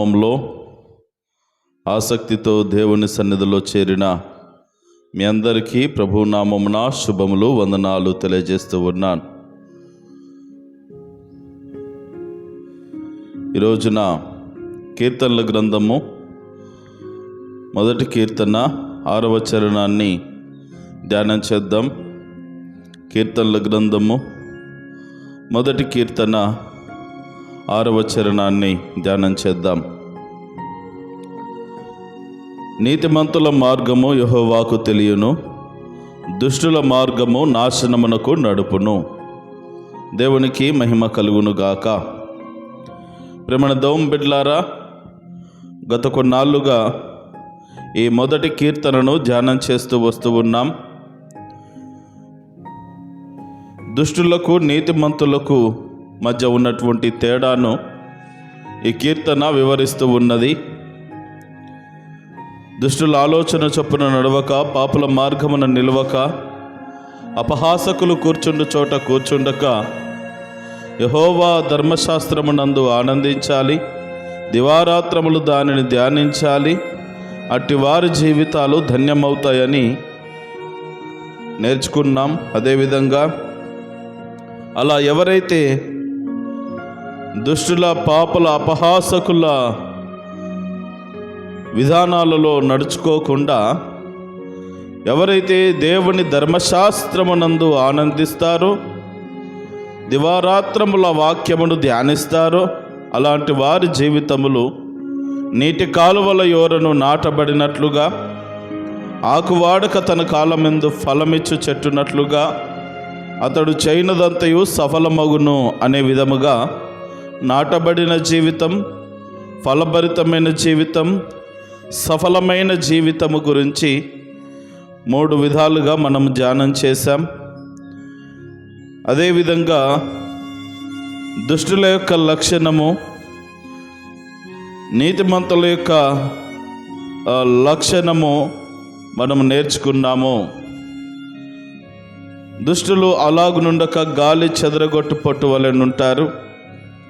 లో ఆసక్తితో దేవుని సన్నిధిలో చేరిన మీ అందరికీ ప్రభునామమున శుభములు వందనాలు తెలియజేస్తూ ఉన్నాను. ఈ రోజున కీర్తనల గ్రంథము మొదటి కీర్తన ఆరవ చరణాన్ని ధ్యానం చేద్దాం. కీర్తనల గ్రంథము మొదటి కీర్తన ఆరవ చరణాన్ని ధ్యానం చేద్దాం. నీతిమంతుల మార్గము యెహోవాకు తెలియను దుష్టుల మార్గము నాశనమునకు నడుపును. దేవునికి మహిమ కలుగునుగాక ప్రేమణ దౌం బిడ్లారా గత కొన్నాళ్ళుగా ఈ మొదటి కీర్తనను ధ్యానం చేస్తూ వస్తూ ఉన్నాం. దుష్టులకు నీతిమంతులకు మధ్య ఉన్నటువంటి తేడాను ఈ కీర్తన వివరిస్తూ ఉన్నది. దుష్టుల ఆలోచన చొప్పున నడవక పాపుల మార్గమున నిలవక అపహాసకులు కూర్చుండు చోట కూర్చుండక యహోవా ధర్మశాస్త్రమునందు ఆనందించాలి దివారాత్రములు దానిని ధ్యానించాలి అట్టి వారి జీవితాలు ధన్యమవుతాయని నేర్చుకున్నాం. అదేవిధంగా అలా ఎవరైతే దుష్టుల పాపల అపహాసకుల విధానాలలో నడుచుకోకుండా ఎవరైతే దేవుని ధర్మశాస్త్రమునందు ఆనందిస్తారో దివారాత్రముల వాక్యమును ధ్యానిస్తారో అలాంటి వారి జీవితములు నీటి కాలువల యోరను నాటబడినట్లుగా ఆకువాడక తన కాలమెందు ఫలమిచ్చు చెట్టునట్లుగా అతడు చేయనదంతయు సఫలమగును అనే విధముగా నాటబడిన జీవితం ఫలభరితమైన జీవితం సఫలమైన జీవితము గురించి మూడు విధాలుగా మనం ధ్యానం చేశాం. అదేవిధంగా దుష్టుల యొక్క లక్షణము నీతిమంతుల యొక్క లక్షణము మనం నేర్చుకున్నాము. దుష్టులు అలాగునుండక గాలి చెదరగొట్టు పట్టు వలెనుంటారు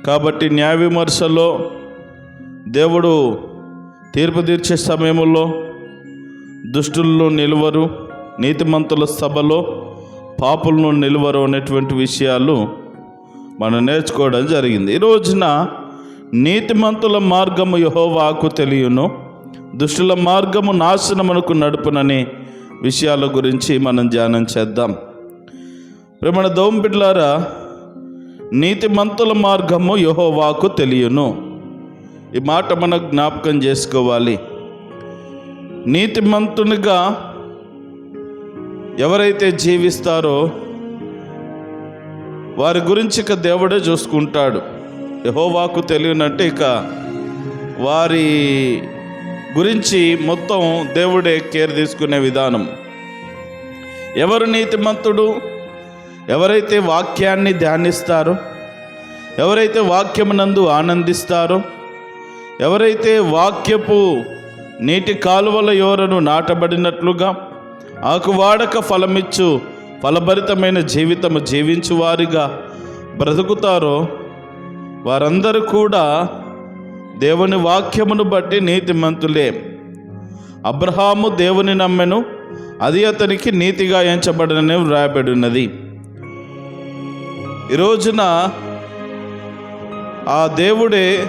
కాబట్టి న్యాయ విమర్శలో దేవుడు తీర్పు తీర్చే సమయంలో దుష్టుల్లో నిలువరు నీతిమంతుల సభలో పాపులను నిలువరు అనేటువంటి విషయాలు మనం నేర్చుకోవడం జరిగింది. ఈ రోజున నీతిమంతుల మార్గము యహోవాకు తెలియను దుష్టుల మార్గము నాశనమునకు నడుపునని విషయాల గురించి మనం ధ్యానం చేద్దాం. ప్రేమణ దోంబిడ్లారా నీతిమంతుల మార్గము యహోవాకు తెలియను. ఈ మాట మనం జ్ఞాపకం చేసుకోవాలి. నీతిమంతునిగా ఎవరైతే జీవిస్తారో వారి గురించి ఇక దేవుడే చూసుకుంటాడు. యహోవాకు తెలియనంటే ఇక వారి గురించి మొత్తం దేవుడే కేర్ తీసుకునే విధానం. ఎవరు నీతిమంతుడు? ఎవరైతే వాక్యాన్ని ధ్యానిస్తారో ఎవరైతే వాక్యమునందు ఆనందిస్తారో ఎవరైతే వాక్యపు నీటి కాలువల యోరను నాటబడినట్లుగా ఆకువాడక ఫలమిచ్చు ఫలభరితమైన జీవితము జీవించు వారిగా బ్రతుకుతారో వారందరూ కూడా దేవుని వాక్యమును బట్టి నీతిమంతులే. అబ్రహాము దేవుని నమ్మెను అది అతనికి నీతిగా ఎంచబడనని వ్రాయబడినది. ఈ రోజున ఆ దేవుడే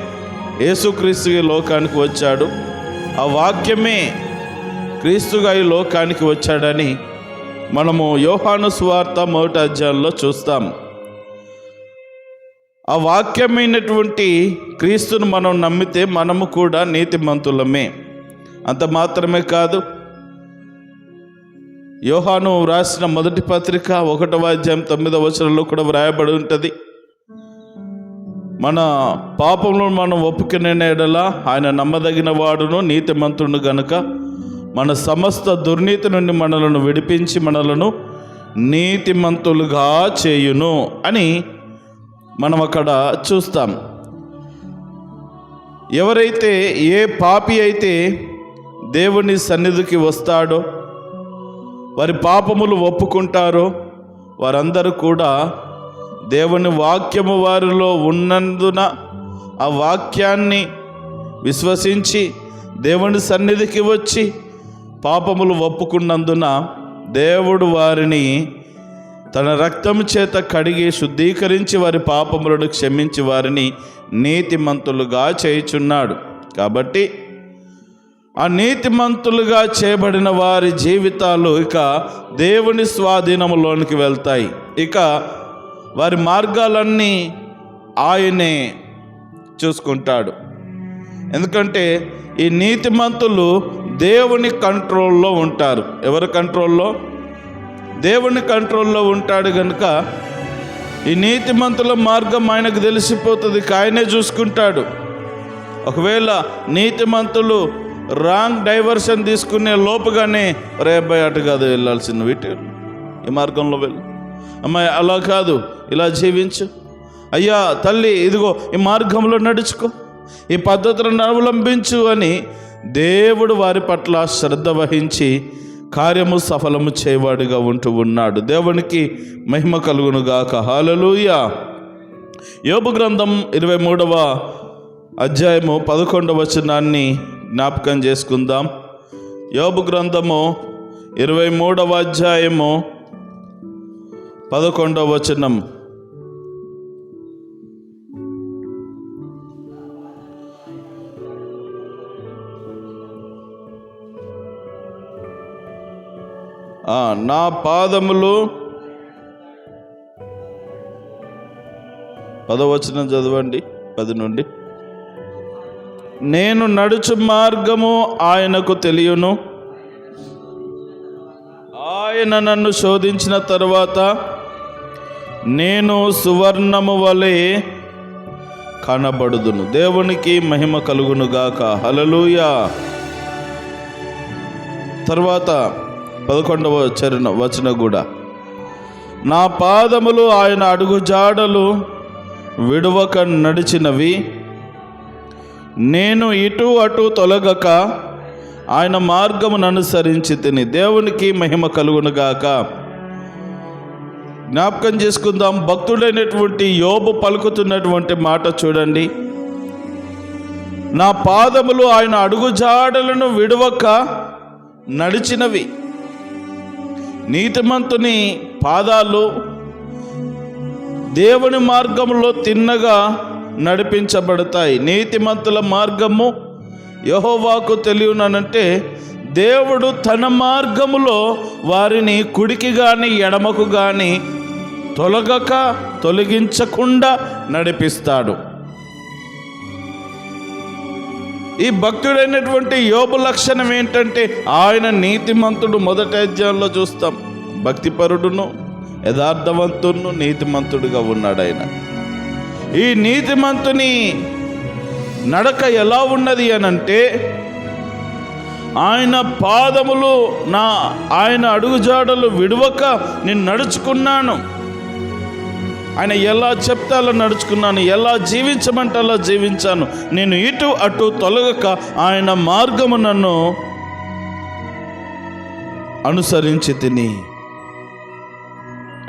యేసుక్రీస్తు ఈ లోకానికి వచ్చాడు. ఆ వాక్యమే క్రీస్తుగా ఈ లోకానికి వచ్చాడని మనము యోహాను స్వార్త మొదటి అధ్యాయంలో చూస్తాం. ఆ వాక్యమైనటువంటి క్రీస్తును మనం నమ్మితే మనము కూడా నీతిమంతులమే. అంత మాత్రమే కాదు యోహాను రాసిన మొదటి పత్రిక ఒకటవ అధ్యాయం తొమ్మిదవ వచనంలో కూడా వ్రాయబడి ఉంటుంది. మన పాపంలో మనం ఒప్పుకునే ఎడల ఆయన నమ్మదగిన వాడును నీతిమంతుడు గనుక మన సమస్త దుర్నీతి నుండి మనలను విడిపించి మనలను నీతిమంతులుగా చేయును అని మనం అక్కడ చూస్తాం. ఎవరైతే ఏ పాపి అయితే దేవుని సన్నిధికి వస్తాడో వారి పాపములు ఒప్పుకుంటారో వారందరూ కూడా దేవుని వాక్యము వారిలో ఉన్నందున ఆ వాక్యాన్ని విశ్వసించి దేవుని సన్నిధికి వచ్చి పాపములు ఒప్పుకున్నందున దేవుడు వారిని తన రక్తము చేత కడిగి శుద్ధీకరించి వారి పాపములను క్షమించి వారిని నీతిమంతులుగా చేయుచున్నాడు. కాబట్టి ఆ నీతిమంతులుగా చేయబడిన వారి జీవితాలు ఇక దేవుని స్వాధీనంలోనికి వెళ్తాయి. ఇక వారి మార్గాలన్నీ ఆయనే చూసుకుంటాడు. ఎందుకంటే ఈ నీతిమంతులు దేవుని కంట్రోల్లో ఉంటారు. ఎవరి కంట్రోల్లో? దేవుని కంట్రోల్లో ఉంటాడు కనుక ఈ నీతిమంతుల మార్గం ఆయనకు తెలిసిపోతుంది. ఆయనే చూసుకుంటాడు. ఒకవేళ నీతిమంతులు రాంగ్ డైవర్షన్ తీసుకునే లోపుగానే రే అబ్బాయి అటు కాదు వెళ్ళాల్సింది వీటి. ఈ మార్గంలో వెళ్ళు. అమ్మాయి అలా కాదు ఇలా జీవించు. అయ్యా తల్లి ఇదిగో ఈ మార్గంలో నడుచుకో. ఈ పద్ధతులను అవలంబించు అని దేవుడు వారి పట్ల శ్రద్ధ వహించి కార్యము సఫలము చేయవాడిగా ఉంటూ ఉన్నాడు. దేవునికి మహిమ కలుగును గాక. హాలలుయ యోబు గ్రంథం ఇరవై మూడవ అధ్యాయము పదకొండవ వచనాన్ని జ్ఞాపకం చేసుకుందాం. యోబు గ్రంథము ఇరవై మూడవ అధ్యాయము పదకొండవ వచనం. నా పాదములు పదవచనం చదవండి పది నుండి. నేను నడుచు మార్గము ఆయనకు తెలియను. ఆయన నన్ను శోధించిన తరువాత నేను సువర్ణము వలె కనబడుదును. దేవునికి మహిమ కలుగునుగాక. హలలుయా తర్వాత పదకొండవ చరణ వచన కూడా. నా పాదములు ఆయన అడుగు జాడలు విడువక నడిచినవి. నేను ఇటు అటు తొలగక ఆయన మార్గమును అనుసరించి తిని దేవునికి మహిమ కలుగునుగాక. జ్ఞాపకం చేసుకుందాం భక్తుడైనటువంటి యోబు పలుకుతున్నటువంటి మాట చూడండి. నా పాదములు ఆయన అడుగుజాడలను విడవక నడిచినవి. నీతిమంతుని పాదాలు దేవుని మార్గంలో తిన్నగా నడిపించబడతాయి. నీతిమంతుల మార్గము యహోవాకు తెలియనంటే దేవుడు తన మార్గములో వారిని కుడికి కానీ ఎడమకు కానీ తొలగక తొలగించకుండా నడిపిస్తాడు. ఈ భక్తుడైనటువంటి యోబు లక్షణం ఏంటంటే ఆయన నీతిమంతుడు మొదటి అధ్యాయంలో చూస్తాం. భక్తిపరుడును యథార్థవంతుడును నీతిమంతుడుగా ఉన్నాడు ఆయన. ఈ నీతిమంతుని నడక ఎలా ఉన్నది అనంటే ఆయన పాదములు నా ఆయన అడుగుజాడలు విడవక నేను నడుచుకున్నాను. ఆయన ఎలా చెప్తే అలా నడుచుకున్నాను ఎలా జీవించమంటే అలా జీవించాను. నేను ఇటు అటు తొలగక ఆయన మార్గము నన్ను అనుసరించి తిని.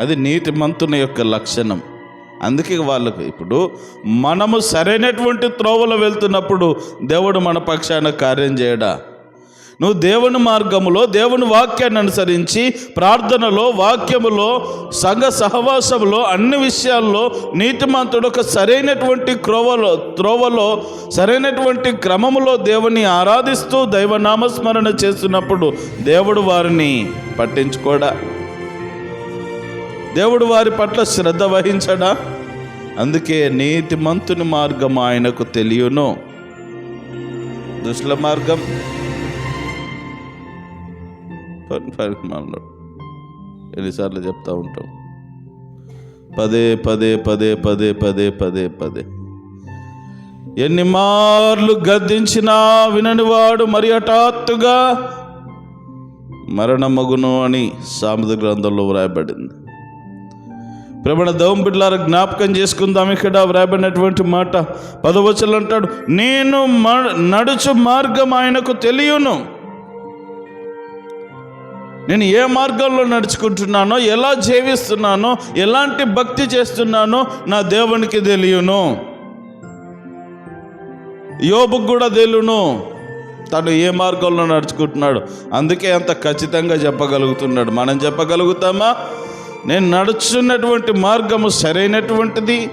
అది నీతిమంతుని యొక్క లక్షణం. అందుకే వాళ్ళకు ఇప్పుడు మనము సరైనటువంటి త్రోవలో వెళ్తున్నప్పుడు దేవుడు మన పక్షాన కార్యం చేయడా? నువ్వు దేవుని మార్గములో దేవుని వాక్యాన్ని అనుసరించి ప్రార్థనలో వాక్యములో సంఘ సహవాసములో అన్ని విషయాల్లో నీతిమంతుడు ఒక సరైనటువంటి క్రోవలో త్రోవలో సరైనటువంటి క్రమములో దేవుని ఆరాధిస్తూ దైవనామస్మరణ చేస్తున్నప్పుడు దేవుడు వారిని పట్టించుకోడా? దేవుడు వారి పట్ల శ్రద్ధ వహించడా? అందుకే నీతి మంతుని మార్గం ఆయనకు తెలియను. దుష్ల మార్గం. పరిమాణంలో ఎన్నిసార్లు చెప్తా ఉంటాం. పదే పదే పదే పదే పదే పదే పదే. ఎన్ని మార్లు గద్దించినా విననివాడు మరి హఠాత్తుగా మరణమగును అని సామెత గ్రంథంలో వ్రాయబడింది. ప్రబణ దవం బిడ్డలారా జ్ఞాపకం చేసుకుందాం ఇక్కడ వ్రాయబడినటువంటి మాట. పదవచలు అంటాడు నేను మ- నడుచు మార్గం ఆయనకు తెలియను. నేను ఏ మార్గంలో నడుచుకుంటున్నానో ఎలా జీవిస్తున్నానో ఎలాంటి భక్తి చేస్తున్నానో నా దేవునికి తెలియను. యోబుకు కూడా తెలును తను ఏ మార్గంలో నడుచుకుంటున్నాడు? అందుకే అంత ఖచ్చితంగా చెప్పగలుగుతున్నాడు. మనం చెప్పగలుగుతామా? నేను నడుచున్నటువంటి మార్గము సరైనటువంటిది.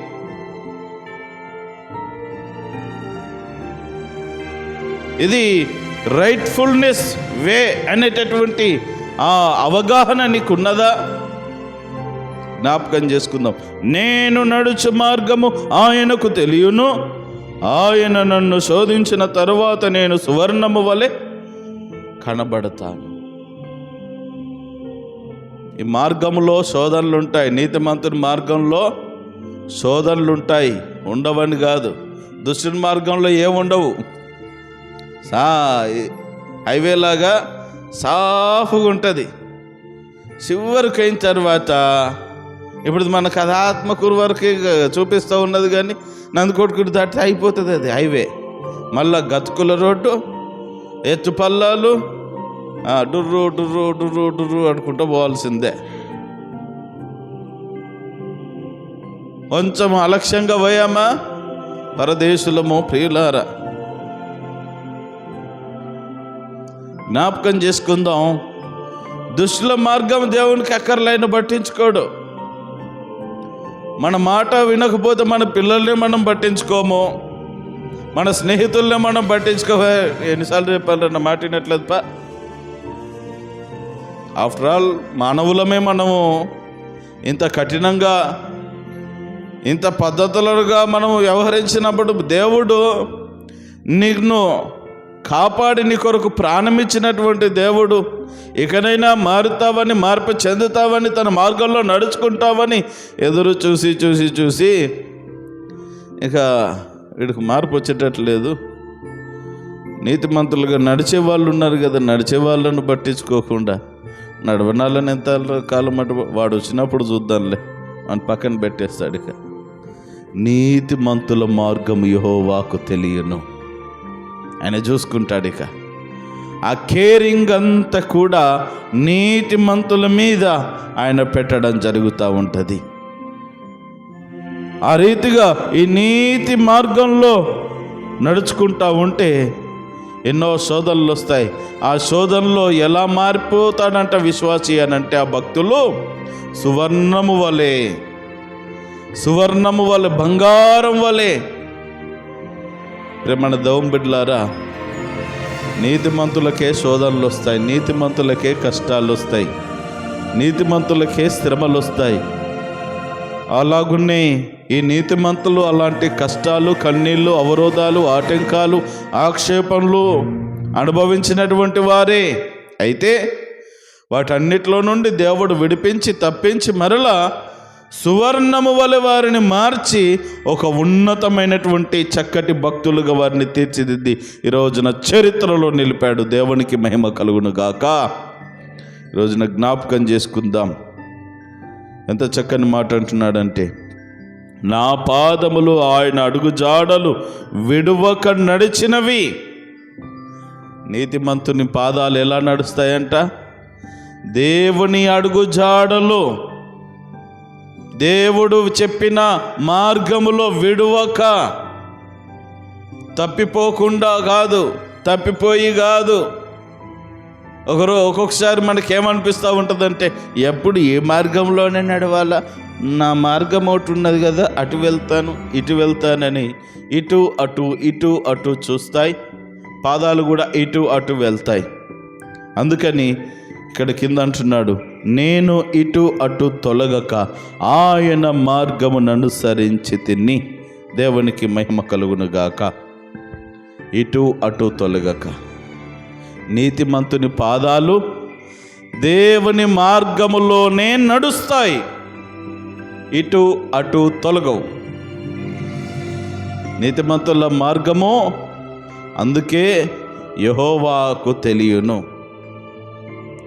ఇది రైట్ఫుల్నెస్ వే అనేటటువంటి ఆ అవగాహన నీకున్నదా? జ్ఞాపకం చేసుకుందాం. నేను నడుచు మార్గము ఆయనకు తెలియను. ఆయన నన్ను శోధించిన తరువాత నేను సువర్ణము వలె కనబడతాను. ఈ మార్గంలో శోధనలు ఉంటాయి నీతిమంతుని మార్గంలో శోధనలు ఉంటాయి ఉండవని కాదు. దుష్టుని మార్గంలో ఏముండవు సా హైవే లాగా సాఫ్గా ఉంటుంది చివరికి అయిన తర్వాత ఇప్పుడు మన కథాత్మకూరు వరకు చూపిస్తూ ఉన్నది కానీ నందికొట్టుకుడు దాటితే అయిపోతుంది అది హైవే. మళ్ళా గతుకుల రోడ్డు ఎత్తు పల్లాలు డుర్రు డుర్రు డుర్రు డుర్రు అనుకుంటూ పోవాల్సిందే. కొంచెం అలక్ష్యంగా పోయామా పరదేశులము ప్రియులారా. జ్ఞాపకం చేసుకుందాం. దుష్టుల మార్గం దేవునికి అక్కర్లైన పట్టించుకోడు. మన మాట వినకపోతే మన పిల్లల్ని మనం పట్టించుకోము. మన స్నేహితుల్ని మనం పట్టించుకో ఎన్నిసార్లు చెప్పాలన్న మాట వినట్లేదు పా ఆఫ్టర్ ఆల్ మానవులమే మనము. ఇంత కఠినంగా ఇంత పద్ధతులుగా మనం వ్యవహరించినప్పుడు దేవుడు నిన్ను కాపాడి నీ కొరకు ప్రాణమిచ్చినటువంటి దేవుడు. ఇకనైనా మారుతావని మార్పు చెందుతావని తన మార్గంలో నడుచుకుంటావని ఎదురు చూసి చూసి చూసి ఇక వీడికి మార్పు వచ్చేటట్లేదు నీతిమంతులుగా నడిచే వాళ్ళు ఉన్నారు కదా నడిచే వాళ్ళను పట్టించుకోకుండా. నడవనాలని ఎంత కాలం అటు వాడు వచ్చినప్పుడు చూద్దాంలే. అని పక్కన పెట్టేస్తాడు ఇక. నీతి మంతుల మార్గం యహోవాకు తెలియను. ఆయన చూసుకుంటాడు ఇక. ఆ కేరింగ్ అంతా కూడా నీతిమంతుల మీద ఆయన పెట్టడం జరుగుతూ ఉంటుంది. ఆ రీతిగా ఈ నీతి మార్గంలో నడుచుకుంటా ఉంటే ఎన్నో శోధనలు వస్తాయి. ఆ శోధనలో ఎలా మారిపోతాడంట విశ్వాసి అని అంటే ఆ భక్తులు సువర్ణము వలె సువర్ణము వలె బంగారం వలె. ప్రేమణ దవం బిడ్డలారా నీతిమంతులకే శోధనలు వస్తాయి నీతిమంతులకే కష్టాలు వస్తాయి నీతిమంతులకే శ్రమలు వస్తాయి. అలాగున్నే ఈ నీతిమంతులు అలాంటి కష్టాలు కన్నీళ్ళు అవరోధాలు ఆటంకాలు ఆక్షేపణలు అనుభవించినటువంటి వారే. అయితే వాటన్నిటిలో నుండి దేవుడు విడిపించి తప్పించి మరలా సువర్ణము వలె వారిని మార్చి ఒక ఉన్నతమైనటువంటి చక్కటి భక్తులుగా వారిని తీర్చిదిద్ది ఈ రోజున చరిత్రలో నిలిపాడు. దేవునికి మహిమ కలుగును గాక. ఈ రోజున జ్ఞాపకం చేసుకుందాం. ఎంత చక్కని మాట అంటున్నాడంటే నా పాదములు ఆయన అడుగు జాడలు విడువక నడిచినవి. నీతిమంతుని పాదాలు ఎలా నడుస్తాయంట? దేవుని అడుగు జాడలు. దేవుడు చెప్పిన మార్గములో విడువక. తప్పిపోకుండా కాదు తప్పిపోయి కాదు. ఒకరో ఒక్కొక్కసారి మనకేమనిపిస్తూ ఉంటుందంటే ఎప్పుడు ఏ మార్గంలోనే నడవాలా? నా మార్గం ఒకటి ఉన్నది కదా అటు వెళ్తాను ఇటు వెళ్తానని. ఇటు అటు ఇటు అటు చూస్తాయి. పాదాలు కూడా ఇటు అటు వెళ్తాయి. అందుకని ఇక్కడ కింద అంటున్నాడు నేను ఇటు అటు తొలగక ఆయన మార్గమును అనుసరించి తిని దేవునికి మహిమ కలుగునుగాక. ఇటు అటు తొలగక. నీతిమంతుని పాదాలు దేవుని మార్గములోనే నడుస్తాయి. ఇటు అటు తొలగవు. నీతిమంతుల మార్గము అందుకే యహోవాకు తెలియను.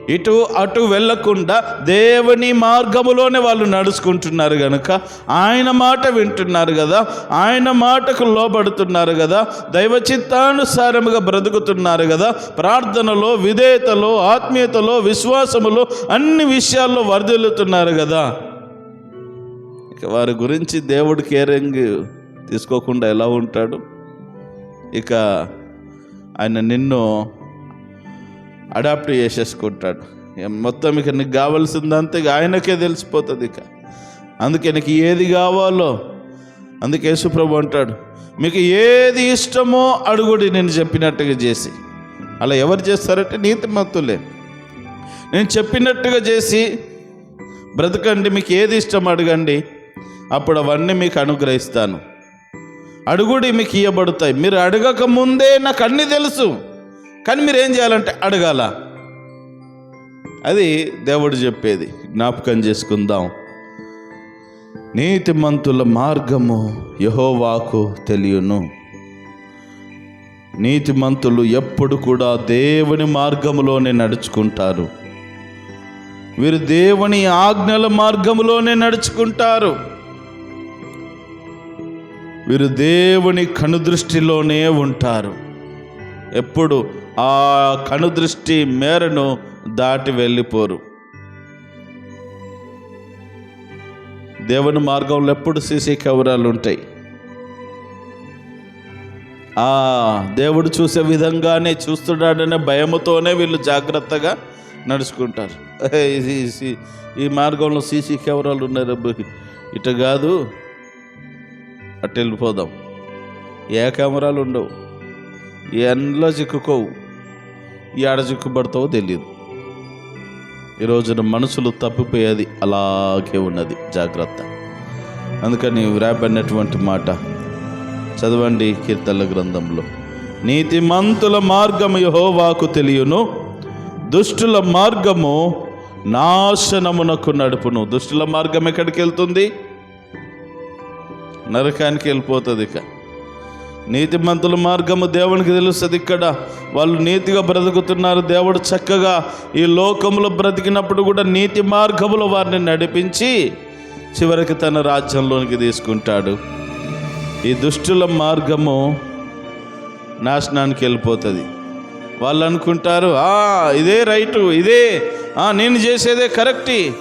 ఇటు అటు వెళ్ళకుండా దేవుని మార్గములోనే వాళ్ళు నడుచుకుంటున్నారు కనుక ఆయన మాట వింటున్నారు కదా ఆయన మాటకు లోబడుతున్నారు కదా దైవ చిత్తానుసారముగా బ్రతుకుతున్నారు కదా ప్రార్థనలో విధేయతలో ఆత్మీయతలో విశ్వాసములో అన్ని విషయాల్లో వర్ధిల్లుతున్నారు కదా. వారి గురించి దేవుడు కేరింగ్ తీసుకోకుండా ఎలా ఉంటాడు? ఇక ఆయన నిన్ను అడాప్ట్ చేసేసుకుంటాడు. మొత్తం ఇక నీకు కావాల్సిందంతా ఇక ఆయనకే తెలిసిపోతుంది ఇక. అందుకే నీకు ఏది కావాలో అందుకే యేసుప్రభు అంటాడు మీకు ఏది ఇష్టమో అడుగుడి నేను చెప్పినట్టుగా చేసి. అలా ఎవరు చేస్తారంటే నీతిమంతులే. నేను చెప్పినట్టుగా చేసి బ్రతకండి మీకు ఏది ఇష్టం అడగండి. అప్పుడు అవన్నీ మీకు అనుగ్రహిస్తాను. అడుగుడి మీకు ఇవ్వబడతాయి మీరు అడగక ముందే నాకు అన్నీ తెలుసు. కానీ మీరు ఏం చేయాలంటే అడగాల. అది దేవుడు చెప్పేది. జ్ఞాపకం చేసుకుందాం. నీతిమంతుల మార్గము యహోవాకు తెలియను. నీతిమంతులు ఎప్పుడు కూడా దేవుని మార్గములోనే నడుచుకుంటారు. వీరు దేవుని ఆజ్ఞల మార్గములోనే నడుచుకుంటారు. వీరు దేవుని కనుదృష్టిలోనే ఉంటారు. ఎప్పుడు ఆ కనుదృష్టి మేరను దాటి వెళ్ళిపోరు. దేవుని మార్గంలో ఎప్పుడు సీసీ కెమెరాలు ఉంటాయి. ఆ దేవుడు చూసే విధంగానే చూస్తున్నాడనే భయముతోనే వీళ్ళు జాగ్రత్తగా నడుచుకుంటారు. ఈ మార్గంలో సీసీ కెమెరాలు ఉన్నారు ఇటు కాదు అటు వెళ్ళిపోదాం. ఏ కెమెరాలు ఉండవు. ఎండ్లో చిక్కుకోవు. ఈ చిక్కుబడతావో తెలియదు ఈ రోజున మనసులు తప్పిపోయేది అలాగే ఉన్నది. జాగ్రత్త. అందుకని వ్రాపడినటువంటి మాట చదవండి కీర్తనల గ్రంథంలో. నీతిమంతుల మార్గము యహోవాకు తెలియను. దుష్టుల మార్గము నాశనమునకు నడుపును. దుష్టుల మార్గం ఎక్కడికి వెళ్తుంది నరకానికి వెళ్ళిపోతుంది ఇక. నీతిమంతుల మార్గము దేవునికి తెలుస్తుంది ఇక్కడ. వాళ్ళు నీతిగా బ్రతుకుతున్నారు. దేవుడు చక్కగా ఈ లోకంలో బ్రతికినప్పుడు కూడా నీతి మార్గములో వారిని నడిపించి చివరికి తన రాజ్యంలోనికి తీసుకుంటాడు. ఈ దుష్టుల మార్గము నాశనానికి వెళ్ళిపోతుంది. వాళ్ళు అనుకుంటారు "ఆ, ఇదే రైటు ఇదే ఆ, నేను చేసేదే కరెక్ట్.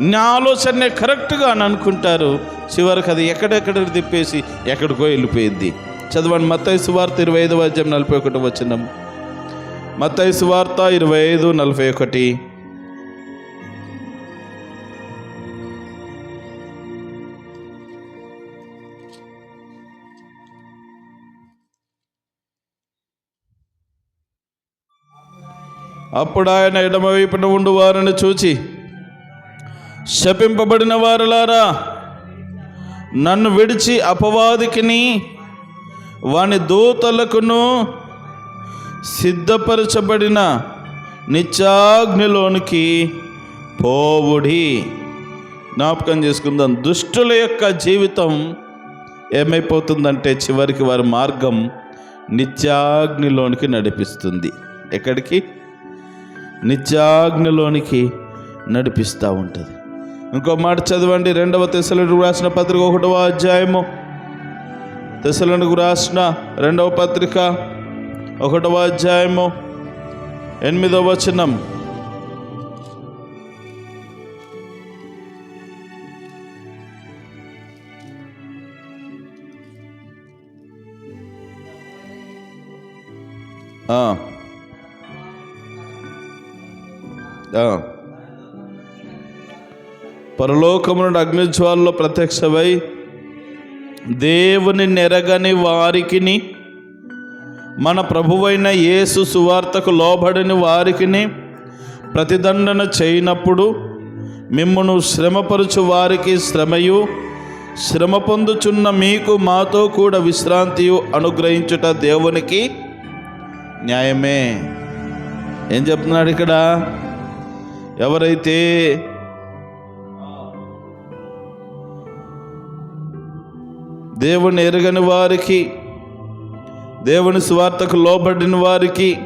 నా ఆలోచనే కరెక్ట్గా అని అనుకుంటారు. చివరికి అది ఎక్కడెక్కడ తిప్పేసి ఎక్కడికో వెళ్ళిపోయింది. చదవండి మత్తయి సువార్త ఇరవై ఐదు అధ్యాయం నలభై ఒకటి వచ్చినాం మత్తయి సువార్త ఇరవై ఐదు నలభై ఒకటి. అప్పుడు ఆయన ఎడమవైపున ఉండు వారిని చూచి శపింపబడిన వారులారా నన్ను విడిచి అపవాదికిని వాని దూతలకును సిద్ధపరచబడిన నిత్యాగ్నిలోనికి పోవుడి. జ్ఞాపకం చేసుకుందాం. దుష్టుల యొక్క జీవితం ఏమైపోతుందంటే చివరికి వారి మార్గం నిత్యాగ్నిలోనికి నడిపిస్తుంది. ఎక్కడికి? నిత్యాగ్నిలోనికి నడిపిస్తూ ఉంటుంది. ఇంకో మాట చదవండి. రెండవ తెసలకు రాసిన పత్రిక ఒకటవ అధ్యాయము. తెసలకు రాసిన రెండవ పత్రిక ఒకటవ అధ్యాయము. ఎనిమిదవ వచనం. ఆ. ఆ. అగ్నిజ్వాలలో ప్రత్యక్షమై దేవుని నెరగని వారికిని మన ప్రభువైన యేసు సువార్తకు లోబడిని వారికిని ప్రతిదండన చేయనప్పుడు మిమ్మను శ్రమపరుచు వారికి శ్రమయు శ్రమ పొందుచున్న మీకు మాతో కూడా విశ్రాంతియు అనుగ్రహించుట దేవునికి న్యాయమే ఏం చెప్తున్నాడు ఇక్కడ ఎవరైతే దేవుని ఎరగని వారికి దేవుని స్వార్థకు లోబడిన వారికి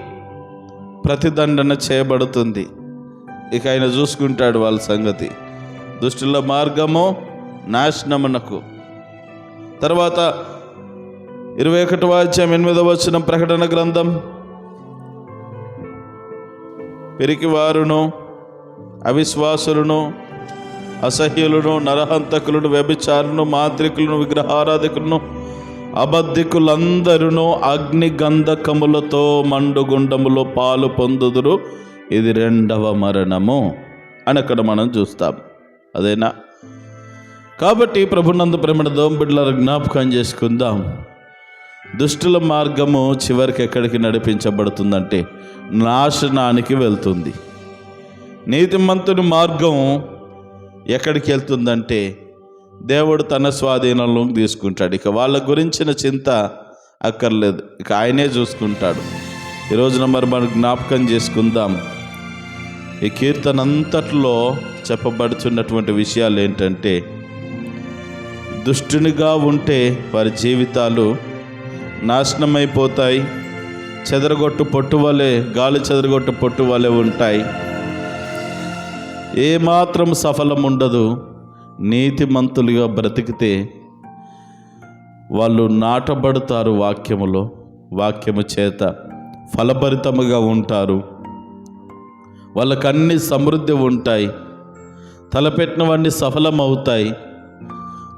ప్రతిదండన చేయబడుతుంది. ఇక ఆయన చూసుకుంటాడు వాళ్ళ సంగతి. దుష్టుల మార్గము నాశనమునకు. తర్వాత ఇరవై ఒకటి వాద్యం ఎనిమిదవ వచ్చిన ప్రకటన గ్రంథం. పిరికివారును అవిశ్వాసులను అసహ్యులను నరహంతకులను వ్యభిచారులను మాంత్రికులను విగ్రహారాధకులను అబద్ధికులందరూ అగ్ని గంధకములతో మండుగుండములో పాలు పొందుదురు. ఇది రెండవ మరణము అని అక్కడ మనం చూస్తాం. అదేనా? కాబట్టి ప్రభునందు ప్రేమణ దోంబిడ్ల జ్ఞాపకం చేసుకుందాం. దుష్టుల మార్గము చివరికి ఎక్కడికి నడిపించబడుతుందంటే నాశనానికి వెళ్తుంది. నీతిమంతుని మార్గం ఎక్కడికి వెళ్తుందంటే దేవుడు తన స్వాధీనంలోకి తీసుకుంటాడు. ఇక వాళ్ళ గురించిన చింత అక్కర్లేదు. ఇక ఆయనే చూసుకుంటాడు. ఈ రోజున మరి మనం జ్ఞాపకం చేసుకుందాం. ఈ కీర్తన అంతట్లో చెప్పబడుతున్నటువంటి విషయాలు ఏంటంటే దుష్టునిగా ఉంటే వారి జీవితాలు నాశనమైపోతాయి. చెదరగొట్టు పొట్టు వలె గాలి చెదరగొట్టు పొట్టు వలె ఉంటాయి. ఏమాత్రం సఫలం ఉండదు నీతిమంతులుగా బ్రతికితే వాళ్ళు నాటబడతారు వాక్యములో వాక్యము చేత ఫలభరితముగా ఉంటారు. వాళ్ళకు అన్ని సమృద్ధి ఉంటాయి తలపెట్టినవన్నీ సఫలమవుతాయి.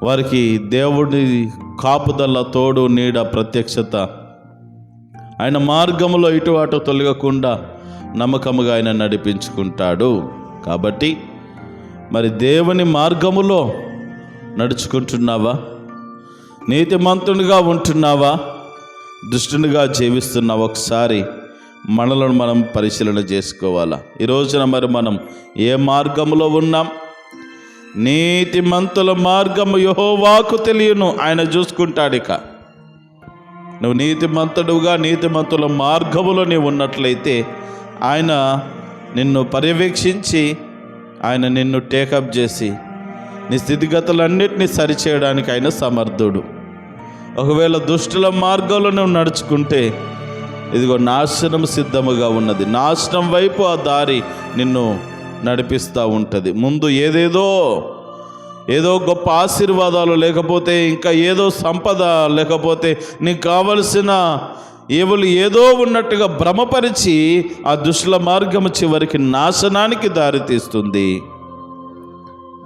వారికి దేవుడి కాపుదల తోడు నీడ ప్రత్యక్షత ఆయన మార్గములో ఇటు అటు తొలగకుండా నమ్మకముగా ఆయన నడిపించుకుంటాడు. కాబట్టి మరి దేవుని మార్గములో నడుచుకుంటున్నావా? నీతిమంతునిగా ఉంటున్నావా? దుష్టునిగా జీవిస్తున్నావా? ఒకసారి మనలను మనం పరిశీలన చేసుకోవాలా. ఈ రోజున మరి మనం ఏ మార్గంలో ఉన్నాం? నీతిమంతుల మార్గము యహోవాకు తెలియను. ఆయన చూసుకుంటాడు ఇక నువ్వు నీతిమంతుడుగా నీతిమంతుల మార్గములో నీవు ఉన్నట్లయితే ఆయన నిన్ను పర్యవేక్షించి ఆయన నిన్ను టేకప్ చేసి నీ స్థితిగతులన్నిటినీ సరిచేయడానికి ఆయన సమర్థుడు. ఒకవేళ దుష్టుల మార్గంలో నువ్వు నడుచుకుంటే ఇదిగో నాశనం సిద్ధముగా ఉన్నది. నాశనం వైపు ఆ దారి నిన్ను నడిపిస్తూ ఉంటుంది. ముందు ఏదేదో ఏదో గొప్ప ఆశీర్వాదాలు లేకపోతే ఇంకా ఏదో సంపద లేకపోతే నీకు కావలసిన ఏవులు ఏదో ఉన్నట్టుగా భ్రమపరిచి ఆ దుష్ల మార్గము చివరికి నాశనానికి దారితీస్తుంది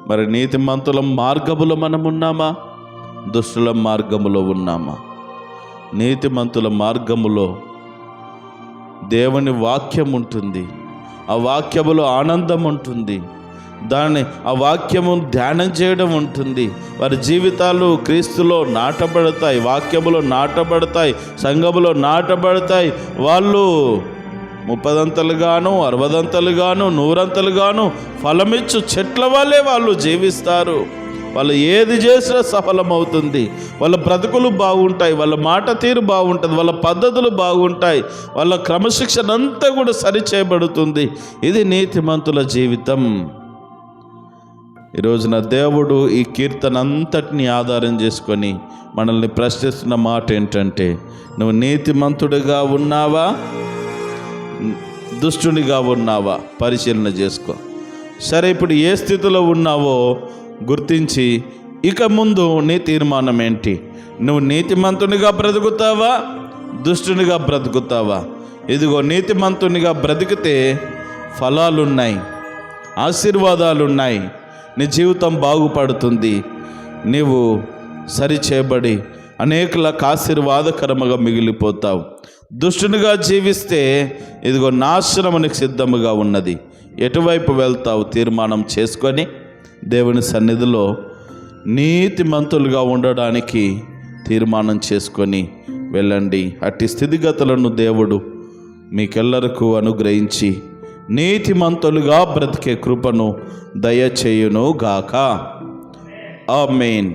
మరి నీతిమంతుల మార్గములో మనం ఉన్నామా? దుష్టుల మార్గములో ఉన్నామా? నీతిమంతుల మార్గములో దేవుని వాక్యం ఉంటుంది. ఆ వాక్యములో ఆనందం ఉంటుంది. దాన్ని ఆ వాక్యము ధ్యానం చేయడం ఉంటుంది. వారి జీవితాలు క్రీస్తులో నాటబడతాయి వాక్యములో నాటబడతాయి సంఘములో నాటబడతాయి. వాళ్ళు ముప్పదంతలుగాను అరవదంతలుగాను నూరంతలుగాను ఫలమిచ్చు చెట్ల వల్లే వాళ్ళు జీవిస్తారు. వాళ్ళు ఏది చేసినా సఫలమవుతుంది. వాళ్ళ బ్రతుకులు బాగుంటాయి వాళ్ళ మాట తీరు బాగుంటుంది వాళ్ళ పద్ధతులు బాగుంటాయి. వాళ్ళ క్రమశిక్షణ అంతా కూడా సరిచేయబడుతుంది ఇది నీతిమంతుల జీవితం. ఈ రోజున దేవుడు ఈ కీర్తన అంతటిని ఆధారం చేసుకొని మనల్ని ప్రశ్నిస్తున్న మాట ఏంటంటే నువ్వు నీతిమంతుడిగా ఉన్నావా? దుష్టునిగా ఉన్నావా? పరిశీలన చేసుకో. సరే ఇప్పుడు ఏ స్థితిలో ఉన్నావో గుర్తించి ఇక ముందు నీ తీర్మానం ఏంటి? నువ్వు నీతిమంతునిగా బ్రతుకుతావా? దుష్టునిగా బ్రతుకుతావా? ఇదిగో నీతిమంతునిగా బ్రతికితే ఫలాలున్నాయి ఆశీర్వాదాలున్నాయి నీ జీవితం బాగుపడుతుంది. నీవు సరిచేయబడి అనేకులకు ఆశీర్వాదకరముగా మిగిలిపోతావు. దుష్టునిగా జీవిస్తే ఇదిగో నాశనమునికి సిద్ధముగా ఉన్నది. ఎటువైపు వెళ్తావు తీర్మానం చేసుకొని దేవుని సన్నిధిలో నీతిమంతులుగా ఉండడానికి తీర్మానం చేసుకొని వెళ్ళండి. అట్టి స్థితిగతులను దేవుడు మీకెల్లరకు అనుగ్రహించి నీతిమంతులుగా బ్రతికే కృపను దయచేయును గాక ఆ మెయిన్